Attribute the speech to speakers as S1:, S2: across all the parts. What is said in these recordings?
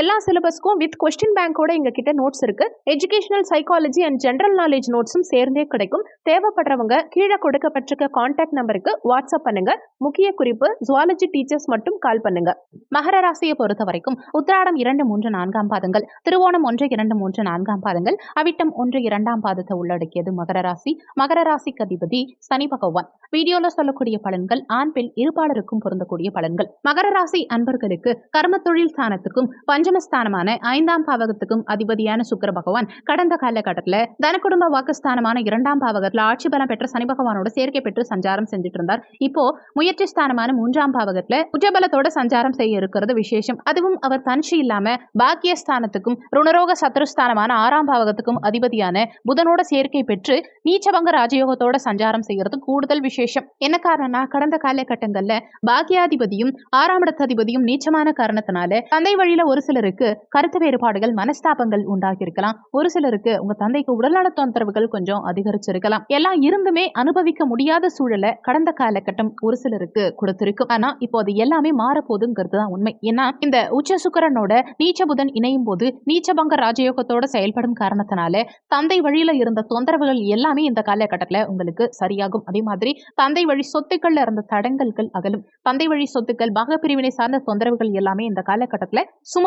S1: எல்லா சிலபஸ்க்கும் with question பேங்கோட எங்க கிட்ட நோட்ஸ் இருக்கு educational psychology and general knowledge நோட்ஸும் சேர்ந்தே கிடைக்கும். தேவைப்படுறவங்க கீழே கொடுக்கப்பட்டிருக்க கான்டாக்ட் நம்பருக்கு வாட்ஸ்அப் பண்ணுங்க. முக்கிய குறிப்பு ஜுவாலஜி டீச்சர்ஸ் மட்டும் கால் பண்ணுங்க.
S2: மகர ராசியை பொறுத்த வரைக்கும் உத்திராடம் இரண்டு மூன்று நான்காம் பாதங்கள் திருவோணம் ஒன்று இரண்டு மூன்று நான்காம் பாதங்கள் அவிட்டம் ஒன்று இரண்டாம் பாதத்தை உள்ளடக்கியது மகர ராசி. மகர ராசிக்கு அதிபதி சனி பகவான். வீடியோல சொல்லக்கூடிய பலன்கள் ஆண் பெண் இருபாலருக்கும் பொருந்தக்கூடிய பலன்கள். மகர ராசி அன்பர்களுக்கு கர்ம தொழில் ஸ்தானத்துக்கும் பஞ்ச பஞ்சமஸ்தானமான ஐந்தாம் பாவகத்துக்கும் அதிபதியான சுக்கர பகவான் கடந்த காலகட்டத்தில் தனக்குடும்ப வாக்குஸ்தானமான இரண்டாம் பாவகத்தில் ஆட்சி பலம் பெற்ற சனி பகவானோட சேர்க்கை பெற்று சஞ்சாரம் செஞ்சுட்டு இருந்தார். இப்போ முயற்சி ஸ்தானமான மூன்றாம் பாவகத்தில் உச்சபலத்தோட சஞ்சாரம் செய்ய இருக்கிறது விசேஷம். அதுவும் அவர் தனிச்சு இல்லாம பாக்கியஸ்தானத்துக்கும் ருணரோக சத்ருஸ்தானமான ஆறாம் பாவகத்துக்கும் அதிபதியான புதனோட சேர்க்கை பெற்று நீச்சபங்க ராஜயோகத்தோட சஞ்சாரம் செய்யறது கூடுதல் விசேஷம். என்ன காரணம்னா கடந்த காலகட்டங்கள்ல பாக்கியாதிபதியும் ஆறாம் இடத்ததிபதியும் நீச்சமான காரணத்தினால தந்தை வழியில ஒரு சிலருக்கு கருத்து வேறுபாடுகள் மனஸ்தாபங்கள் உண்டாகிருக்கலாம் ஒரு சிலருக்கு உங்க தந்தைக்கு உடல்நல தொந்தரவுகள் கொஞ்சம் அதிகரிச்சிருக்கலாம். எல்லாம் இருந்துமே அனுபவிக்க முடியாத சூழலை கடந்த காலகட்டம் ஒரு சிலருக்கு கொடுத்திருக்கும் ஆனா இப்போ அது எல்லாமே மாறப்போகுதுங்கிறது தான் உண்மை. ஏன்னா இந்த உச்ச சுக்கரனோட நீச்ச புதன் இணையும் போது நீச்சபங்க ராஜயோகத்தோட செயல்படும் காரணத்தினால தந்தை வழியில இருந்த தொந்தரவுகள் எல்லாமே இந்த காலகட்டத்துல உங்களுக்கு சரியாகும். அதே மாதிரி தந்தை வழி சொத்துக்கள்ல இருந்த தடங்கல்கள் அகலும். தந்தை வழி சொத்துக்கள் பாக பிரிவினை சார்ந்த தொந்தரவுகள் எல்லாமே இந்த காலகட்டத்துல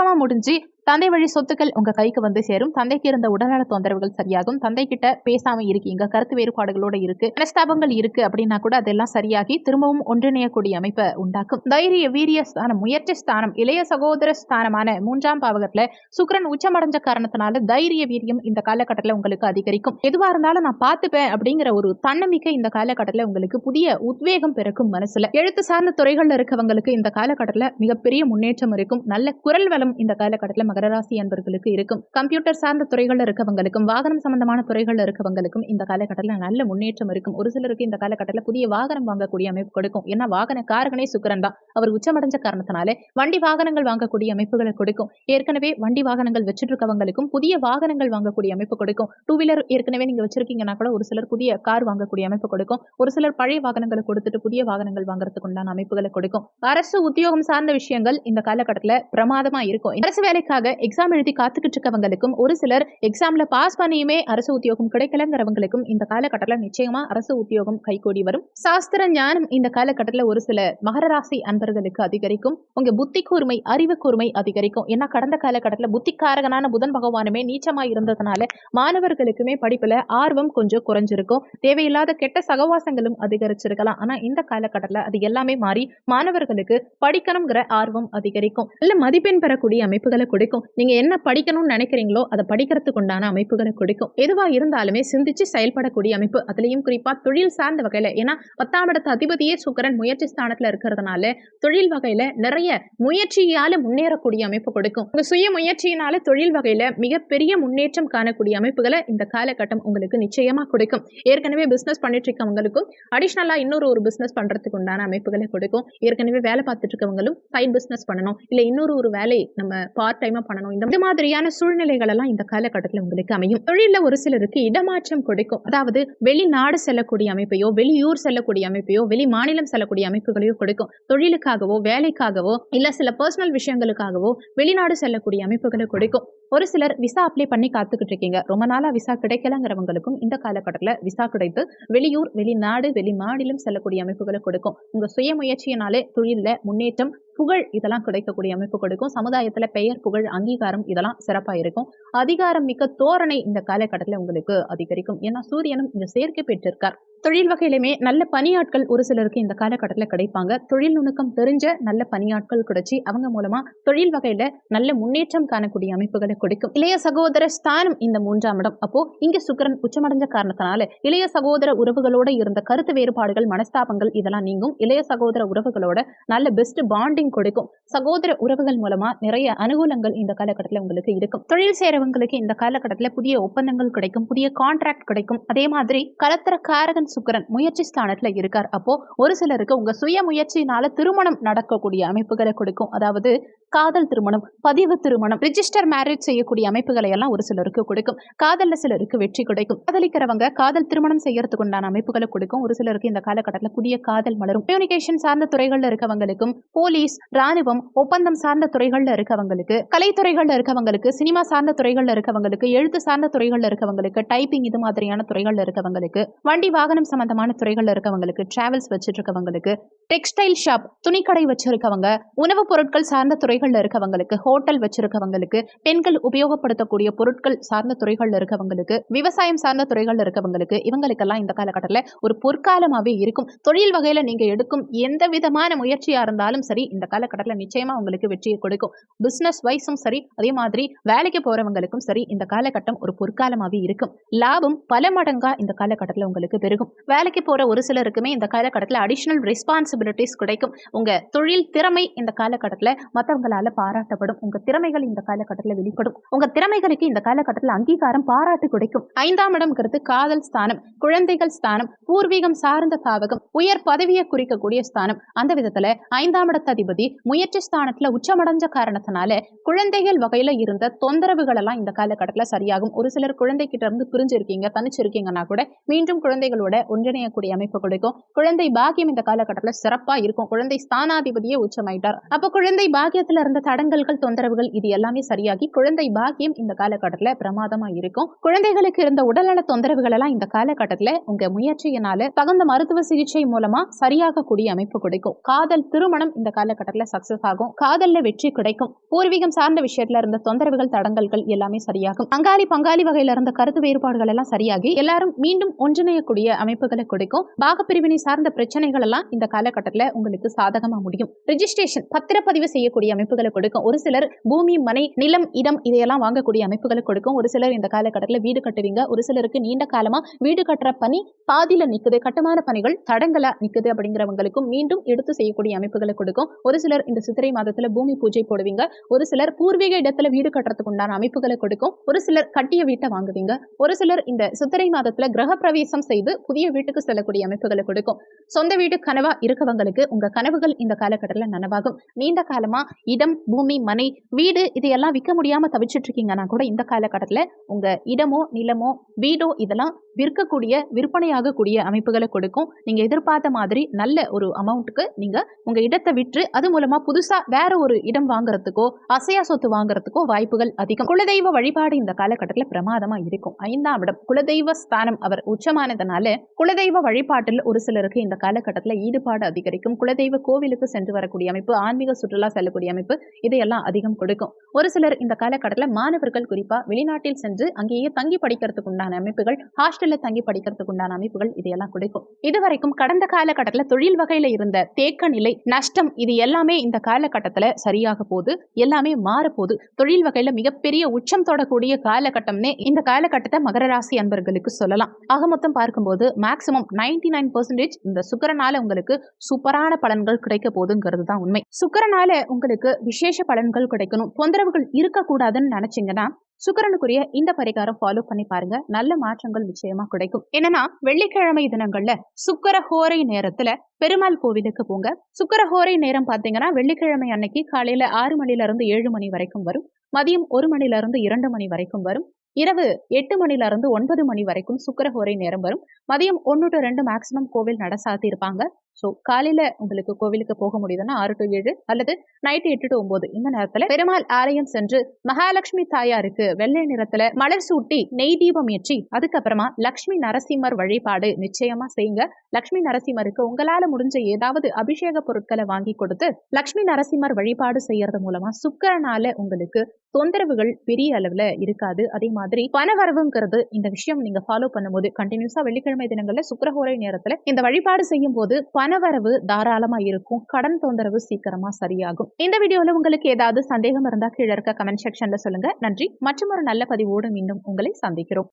S2: சுமூகமா முடிஞ்சு தந்தை வழி சொத்துக்கள் உங்க கைக்கு வந்து சேரும். தந்தைக்கு இருந்த உடல்நல தொந்தரவுகள் சரியாகும். தந்தை கிட்ட பேசாம இருக்கீங்க கருத்து வேறுபாடுகளோட இருக்கு. மனஸ்தாபங்கள் இருக்கு அப்படின்னா கூட அதெல்லாம் சரியாகி திரும்பவும் ஒன்றிணையக்கூடிய அமைப்பை உண்டாக்கும். தைரிய வீரிய ஸ்தானம் முயற்சி ஸ்தானம் இளைய சகோதர ஸ்தானமான மூன்றாம் பாவகத்துல சுக்கிரன் உச்சமடைஞ்ச காரணத்தினால தைரிய வீரியம் இந்த காலகட்டத்துல உங்களுக்கு அதிகரிக்கும். எதுவா இருந்தாலும் நான் பார்த்துப்பேன் அப்படிங்கிற ஒரு தன்னம்பிக்கை இந்த காலகட்டத்துல உங்களுக்கு புதிய உத்வேகம் பிறக்கும் மனசுல. எழுத்து சார்ந்த துறைகள்ல இருக்கவங்களுக்கு இந்த காலகட்டத்துல மிகப்பெரிய முன்னேற்றம் இருக்கும். நல்ல குரல் வளம் இந்த காலகட்டத்துல மக ராசி அன்பர்களுக்கு இருக்கும். கம்ப்யூட்டர் சார்ந்த துறைகள்ல இருக்கவங்களுக்கும் வாகனம் சம்பந்தமான துறைகள்ல இருக்கவங்களுக்கும் இந்த காலகட்டத்துல நல்ல முன்னேற்றம் இருக்கும். ஒரு சிலருக்கு இந்த காலகட்டத்தில் புதிய வாகனம் வாங்கக்கூடிய அமைப்பு கொடுக்கும். ஏன்னா வாகன காரகனே சுக்கரன் தான். அவர் உச்சமடைஞ்ச காரணத்தினாலே வண்டி வாகனங்கள் வாங்கக்கூடிய அமைப்புகளை கொடுக்கும். ஏற்கனவே வண்டி வாகனங்கள் வச்சுட்டு இருக்கவங்களுக்கும் புதிய வாகனங்கள் வாங்கக்கூடிய அமைப்பு கொடுக்கும். டூ வீலர் ஏற்கனவே நீங்க வச்சிருக்கீங்கன்னா கூட ஒரு சிலர் புதிய கார் வாங்கக்கூடிய அமைப்பு கொடுக்கும். ஒரு சிலர் பழைய வாகனங்களை கொடுத்துட்டு புதிய வாகனங்கள் வாங்குறதுக்கு உண்டான அமைப்புகளை கொடுக்கும். அரசு உத்தியோகம் சார்ந்த விஷயங்கள் இந்த காலகட்டத்துல பிரமாதமா இருக்கும். அரசு வேலைக்காக எக்ஸாம் எழுதி காத்துக்கிட்டு இருக்கவங்களுக்கும் ஒரு சிலர் எக்ஸாம்ல பாஸ் பண்ணியுமே அரசு உத்தியோகம் கிடைக்கலங்கிறவங்களுக்கும் இந்த காலகட்டத்துல நிச்சயமா அரசு உத்தியோகம் கைகூடி வரும். சாஸ்திர ஞானம் இந்த காலகட்டத்துல ஒரு சில மகர ராசி அன்பர்களுக்கு அதிகரிக்கும். உங்க புத்தி கூர்மை அறிவு கூர்மை அதிகரிக்கும். ஏன்னா கடந்த காலகட்டத்துல புத்திக்காரகனான புதன் பகவானுமே நீச்சமா இருந்ததுனால மாணவர்களுக்குமே படிப்புல ஆர்வம் கொஞ்சம் குறைஞ்சிருக்கும். தேவையில்லாத கெட்ட சகவாசங்களும் அதிகரிச்சிருக்கலாம். ஆனா இந்த காலகட்டத்துல அது எல்லாமே மாறி மாணவர்களுக்கு படிக்கணுங்கிற ஆர்வம் அதிகரிக்கும். நல்ல மதிப்பெண் பெறக்கூடிய அமைப்புகளை கொடுக்கும் நீங்க என்ன படிக்கணும்னு நினைக்கிறீங்களோ அதை படிக்கிறதுக்கு உண்டான அமைப்புகளை கொடுக்கும். எதுவாக இருந்தாலுமே சிந்திச்சு செயல்படக்கூடிய அமைப்பு. அதுலேயும் குறிப்பாக தொழில் சார்ந்த வகையில ஏன்னா பத்தாம் இடத்து அதிபதியே சுக்கரன் முயற்சி ஸ்தானத்துல இருக்கிறதுனால தொழில் வகையில நிறைய முயற்சியால முன்னேறக்கூடிய அமைப்பு கொடுக்கும். உங்கள் சுய முயற்சியினால தொழில் வகையில மிகப்பெரிய முன்னேற்றம் காணக்கூடிய அமைப்புகளை இந்த காலகட்டம் உங்களுக்கு நிச்சயமா கொடுக்கும். ஏற்கனவே பிசினஸ் பண்ணிட்டு இருக்கவங்களுக்கும் அடிஷ்னலா இன்னொரு ஒரு பிசினஸ் பண்ணுறதுக்கு உண்டான அமைப்புகளை கொடுக்கும். ஏற்கனவே வேலை பார்த்துட்டு இருக்கவங்களும் சைட் பிசினஸ் பண்ணணும். இல்ல இன்னொரு ஒரு வேலை நம்ம பார்ட் அதிகமாக பண்ணணும்? இந்த மாதிரியான சூழ்நிலைகள் எல்லாம் இந்த காலகட்டத்தில் உங்களுக்கு அமையும். தொழிலில் ஒரு சிலருக்கு இடமாற்றம் கொடுக்கும். அதாவது வெளிநாடு செல்லக்கூடிய அமைப்பையோ வெளியூர் செல்லக்கூடிய அமைப்பையோ வெளி மாநிலம் செல்லக்கூடிய அமைப்புகளையோ கொடுக்கும். தொழிலுக்காகவோ வேலைக்காகவோ இல்ல சில பர்சனல் விஷயங்களுக்காகவோ வெளிநாடு செல்லக்கூடிய அமைப்புகளை கொடுக்கும். ஒரு சிலர் விசா அப்ளை பண்ணி காத்துக்கிட்டு இருக்கீங்க. ரொம்ப நாளா விசா கிடைக்கலங்கிறவங்களுக்கும் இந்த காலகட்டத்தில் விசா கிடைத்து வெளியூர் வெளிநாடு வெளி மாநிலம் செல்லக்கூடிய அமைப்புகளை கொடுக்கும். உங்க சுய முயற்சியினாலே தொழிலில் முன்னேற்றம் புகழ் இதெல்லாம் கிடைக்கக்கூடிய அமைப்பு கொடுக்கும். சமுதாயத்துல பெயர் புகழ் அங்கீகாரம் இதெல்லாம் சிறப்பா இருக்கும். அதிகாரம் மிக்க தோரணை இந்த காலகட்டத்தில் உங்களுக்கு அதிகரிக்கும். ஏன்னா சூரியனும் இந்த சேர்க்கை பெற்றிருக்கார். தொழில் வகையிலுமே நல்ல பணியாட்கள் ஒரு சிலருக்கு இந்த காலகட்டத்தில் கிடைப்பாங்க. தொழில் நுணுக்கம் தெரிஞ்ச நல்ல பணியாட்கள் கிடைச்சி அவங்க மூலமா தொழில் வகையில நல்ல முன்னேற்றம் காணக்கூடிய அமைப்புகளை கொடுக்கும். இளைய சகோதர ஸ்தானம் இந்த மூன்றாம் இடம். அப்போ இங்க சுக்கிரன் உச்சமடைஞ்ச காரணத்தினால இளைய சகோதர உறவுகளோட இருந்த கருத்து வேறுபாடுகள் மனஸ்தாபங்கள் இதெல்லாம் நீங்கும். இளைய சகோதர உறவுகளோட நல்ல பெஸ்ட் பாண்டிங் கொடுக்கும். சகோதர உறவுகள் மூலமா நிறைய அனுகூலங்கள் இந்த காலகட்டத்தில் உங்களுக்கு இருக்கும். தொழில் செய்யறவங்களுக்கு இந்த காலகட்டத்தில் புதிய ஒப்பந்தங்கள் கிடைக்கும் புதிய கான்ட்ராக்ட் கிடைக்கும். அதே மாதிரி கலத்திர காரகன் சுக்கரன் முயற்சி ஸ்தானத்தில் இருக்கார். அப்போ ஒரு சிலருக்கு உங்க சுய முயற்சியினால திருமணம் நடக்கக்கூடிய அமைப்புகளை கொடுக்கும். அதாவது காதல் திருமணம் பதிவு திருமணம் ரிஜிஸ்டர் மேரேஜ் செய்யக்கூடிய அமைப்புகளை எல்லாம் ஒரு சிலருக்கு கொடுக்கும். காதல்ல சிலருக்கு வெற்றி கிடைக்கும். காதலிக்கிறவங்க காதல் திருமணம் செய்யறதுக்கு உண்டான அமைப்புகளை கொடுக்கும். ஒரு சிலருக்கு இந்த காலகட்டத்தில் புதிய காதல் மலரும். கம்யூனிகேஷன் சார்ந்த துறைகள்ல இருக்கவங்களுக்கும் போலீஸ் ராணுவம் ஒப்பந்தம் சார்ந்த துறைகள்ல இருக்கவங்களுக்கு கலைத்துறைகள்ல இருக்கவங்களுக்கு சினிமா சார்ந்த துறைகள்ல இருக்கவங்களுக்கு எழுத்து சார்ந்த துறைகள்ல இருக்கவங்களுக்கு டைப்பிங் இது மாதிரியான துறைகள்ல இருக்கவங்களுக்கு வண்டி வாகன வாகனம் சம்பந்தமான துறைகளில் இருக்கவங்களுக்கு டிராவல்ஸ் வச்சுட்டு இருக்கவங்களுக்கு டெக்ஸ்டைல் ஷாப் துணிக்கடை வச்சிருக்கவங்க உணவுப் பொருட்கள் சார்ந்த துறைகள்ல இருக்கவங்களுக்கு ஹோட்டல் வச்சிருக்கவங்களுக்கு பெண்கள் உபயோகப்படுத்தக்கூடிய பொருட்கள் சார்ந்த துறைகள்ல இருக்கவங்களுக்கு விவசாயம் சார்ந்த துறைகள்ல இருக்கவங்களுக்கு இவங்களுக்கெல்லாம் இந்த காலகட்டத்தில் ஒரு பொற்காலமாவே இருக்கும். தொழில் வகையில நீங்க எடுக்கும் எந்த விதமான முயற்சியா இருந்தாலும் சரி இந்த காலகட்டத்தில் நிச்சயமா உங்களுக்கு வெற்றியை கொடுக்கும். பிசினஸ் வைஸும் சரி அதே மாதிரி வேலைக்கு போறவங்களுக்கும் சரி இந்த காலகட்டம் ஒரு பொற்காலமாவே இருக்கும். லாபம் பல மடங்கா இந்த காலகட்டத்தில் உங்களுக்கு பெருகும். வேலைக்கு போற ஒரு சிலருக்குமே இந்த காலகட்டத்தில் அடிஷனல் ரெஸ்பான்சிபிலிட்டிஸ் கிடைக்கும். உங்க தொழில் திறமை இந்த காலகட்டத்தில் மற்றவங்களால பாராட்டப்படும். உங்க திறமைகள் இந்த காலகட்டத்தில் வெளிப்படும். உங்க திறமைகளுக்கு இந்த காலகட்டத்தில் அங்கீகாரம் பாராட்டு கிடைக்கும். ஐந்தாம் இடம்ங்கிறது காதல் ஸ்தானம் குழந்தைகள் ஸ்தானம் பூர்வீகம் சார்ந்த தாவகம் உயர் பதவியை குறிக்கக்கூடிய ஸ்தானம். அந்த விதத்துல ஐந்தாம் இடத்ததிபதி முயற்சி ஸ்தானத்துல உச்சமடைஞ்ச காரணத்தினால குழந்தைகள் வகையில இருந்த தொந்தரவுகள் எல்லாம் இந்த காலகட்டத்தில் சரியாகும். ஒரு சிலர் குழந்தைகிட்ட இருந்து பிரிஞ்சிருக்கீங்க தனிச்சிருக்கீங்கன்னா கூட மீண்டும் குழந்தைகளோட ஒன்றிணையக்கூடிய அமைப்பு கொடுக்கும். குழந்தை பாக்கியம் இந்த காலகட்டத்தில் சிறப்பா இருக்கும். குழந்தை ஸ்தானாதிபதியே உச்சமாயிட்டார். அப்ப குழந்தை பாக்கியத்துல இருந்த தடங்கல்கள் தொந்தரவுகள் இது எல்லாமே சரியாகி குழந்தை பாக்கியம் இந்த காலகட்டத்தில் பிரமாதமா இருக்கும். குழந்தைகளுக்கு இருந்த உடல்நல தொந்தரவுகள் எல்லாம் இந்த காலகட்டத்தில் உங்க முயற்சியினால தகுந்த மருத்துவ சிகிச்சை மூலமா சரியாகக்கூடிய அமைப்பு கிடைக்கும். காதல் திருமணம் இந்த காலகட்டத்தில் சக்சஸ் ஆகும். காதல்ல வெற்றி கிடைக்கும். பூர்வீகம் சார்ந்த விஷயத்துல இருந்த தொந்தரவுகள் தடங்கல்கள் எல்லாமே சரியாகும். பங்காளி பங்காளி வகையில இருந்த கருத்து வேறுபாடுகள் எல்லாம் சரியாகி எல்லாரும் மீண்டும் ஒன்றிணையக்கூடிய அமைப்புகளை கொடுக்கும். பாகப்பிரிவினை சார்ந்த பிரச்சனைகள் எல்லாம் இந்த காலகட்டத்தில் உங்களுக்கு சாதகமா முடியும். ரிஜிஸ்ட்ரேஷன் பத்திரப்பதிவு செய்யக்கூடிய அமைப்புகளை கொடுக்கும். ஒரு சிலர் பூமி மனை நிலம் இடம் இதையெல்லாம் வாங்கக்கூடிய அமைப்புகளை கொடுக்கும். ஒரு சிலர் இந்த காலகட்டத்தில் வீடு கட்டுவீங்க. ஒரு சிலருக்கு நீண்ட காலமா வீடு கட்டுற பணி பாதியில நிக்குது. கட்டுமான பணிகள் தடங்கலா நிக்குது அப்படிங்கிறவங்களுக்கும் மீண்டும் எடுத்து செய்யக்கூடிய அமைப்புகளை கொடுக்கும். ஒரு சிலர் இந்த சித்திரை மாதத்துல பூமி பூஜை போடுவீங்க. ஒரு சிலர் பூர்வீக இடத்துல வீடு கட்டுறதுக்கு உண்டான அமைப்புகளை கொடுக்கும். ஒரு சிலர் கட்டிய வீட்டை வாங்குவீங்க. ஒரு சிலர் இந்த சித்திரை மாதத்துல கிரக பிரவேசம் செய்து புதிய வீட்டுக்கு செல்லக்கூடிய அமைப்புகளை கொடுக்கும். சொந்த வீடு கனவா இருக்கவங்களுக்கு உங்க கனவுகள் இந்த காலகட்டத்தில் நனவாகும். நீண்ட காலமா இடம் பூமி மனை வீடு இதையெல்லாம் விற்க முடியாம தவிச்சிட்டு இருக்கீங்கன்னா கூட இந்த காலகட்டத்தில் உங்க இடமோ நிலமோ வீடோ இதெல்லாம் விற்கக்கூடிய விற்பனையாகக்கூடிய அமைப்புகளை கொடுக்கும். நீங்க எதிர்பார்த்த மாதிரி நல்ல ஒரு அமௌண்ட்டுக்கு நீங்க உங்க இடத்தை விற்று அது மூலமா புதுசா வேற ஒரு இடம் வாங்குறதுக்கோ அசையா சொத்து வாங்குறதுக்கோ வாய்ப்புகள் அதிகம். குலதெய்வ வழிபாடு இந்த காலகட்டத்தில் பிரமாதமா இருக்கும். ஐந்தாம் இடம் குலதெய்வ ஸ்தானம். அவர் உச்சமானதுனால குலதெய்வ வழிபாட்டில் ஒரு சிலருக்கு இந்த காலகட்டத்தில் ஈடுபாடு அதிகரிக்கும். குலதெய்வ கோவிலுக்கு சென்று வரக்கூடிய அமைப்பு ஆன்மீக சுற்றுலா செல்லக்கூடிய அமைப்பு இதையெல்லாம் அதிகம் கொடுக்கும். ஒரு சிலர் இந்த காலகட்டத்தில் மாணவர்கள் குறிப்பா வெளிநாட்டில் சென்று அங்கேயே தங்கி படிக்கிறதுக்கு உண்டான அமைப்புகள் ஹாஸ்டலில் தங்கி படிக்கிறதுக்கு உண்டான அமைப்புகள் இதையெல்லாம் கொடுக்கும். இதுவரைக்கும் கடந்த காலகட்டத்தில் தொழில் வகையில் இருந்த தேக்க நிலை நஷ்டம் இது எல்லாமே இந்த காலகட்டத்தில் சரியாக போகுது எல்லாமே மாறப்போகுது தொழில் வகையில் மிகப்பெரிய உச்சம் தொடக்கூடிய காலகட்டம்னே இந்த காலகட்டத்தை மகர ராசி அன்பர்களுக்கு சொல்லலாம். ஆக மொத்தம் பார்க்கும்போது மேக்ஸிமம் நைன்டி நைன் பர்சன்டேஜ் இந்த சுக்கரனால உங்களுக்கு சூப்பரான பலன்கள் கிடைக்க போதுங்கிறது தான் உண்மை. சுக்கரனால உங்களுக்கு விசேஷ பலன்கள் கிடைக்கணும். தொந்தரவுகள் இருக்கக்கூடாதுன்னு நினைச்சீங்கன்னா சுக்கரனுக்குரிய இந்த பரிகாரம் ஃபாலோ பண்ணி பாருங்க. நல்ல மாற்றங்கள் நிச்சயமா கிடைக்கும். என்னன்னா வெள்ளிக்கிழமை தினங்கள்ல சுக்கர ஹோரை நேரத்துல பெருமாள் கோவிலுக்கு போங்க. சுக்கர ஹோரை நேரம் பாத்தீங்கன்னா வெள்ளிக்கிழமை அன்னைக்கு காலையில ஆறு மணில இருந்து ஏழு மணி வரைக்கும் வரும். மதியம் ஒரு மணில இருந்து இரண்டு மணி வரைக்கும் வரும். இரவு எட்டு மணில இருந்து ஒன்பது மணி வரைக்கும் சுக்கரஹோரை நேரம் வரும். மதியம் ஒன்று டு ரெண்டு மேக்சிமம் கோவில் நட சாத்தி இருப்பாங்க ஸோ காலையில உங்களுக்கு கோவிலுக்கு போக முடியுதுன்னா ஆறு டு ஏழு அல்லது நைட்டு எட்டு டு ஒன்பது இந்த நேரத்துல பெருமாள் ஆலயம் சென்று மகாலட்சுமி தாயாருக்கு வெள்ளை நிறத்துல மலர் சூட்டி நெய் தீபம் ஏற்றி அதுக்கப்புறமா லக்ஷ்மி நரசிம்மர் வழிபாடு நிச்சயமா செய்யுங்க. லக்ஷ்மி நரசிம்மருக்கு உங்களால முடிஞ்ச ஏதாவது அபிஷேக பொருட்களை வாங்கி கொடுத்து லக்ஷ்மி நரசிம்மர் வழிபாடு செய்யறது மூலமா சுக்கரனால உங்களுக்கு தொந்தரவுகள் பெரிய அளவுல இருக்காது. அதே மாதிரி பணவரவுங்கிறது இந்த விஷயம் நீங்க ஃபாலோ பண்ணும்போது கண்டினியூஸா வெள்ளிக்கிழமை தினங்கள்ல சுக்கரஹோரை நேரத்துல இந்த வழிபாடு செய்யும் போது பணவரவு தாராளமாக இருக்கும். கடன் தொந்தரவு சீக்கிரமாக சரியாகும். இந்த வீடியோவில் உங்களுக்கு ஏதாவது சந்தேகம் இருந்தால் கீழே இருக்க கமெண்ட் செக்ஷனில் சொல்லுங்கள் நன்றி. மற்றும் ஒரு நல்ல பதிவோடு மீண்டும் உங்களை சந்திக்கிறோம்.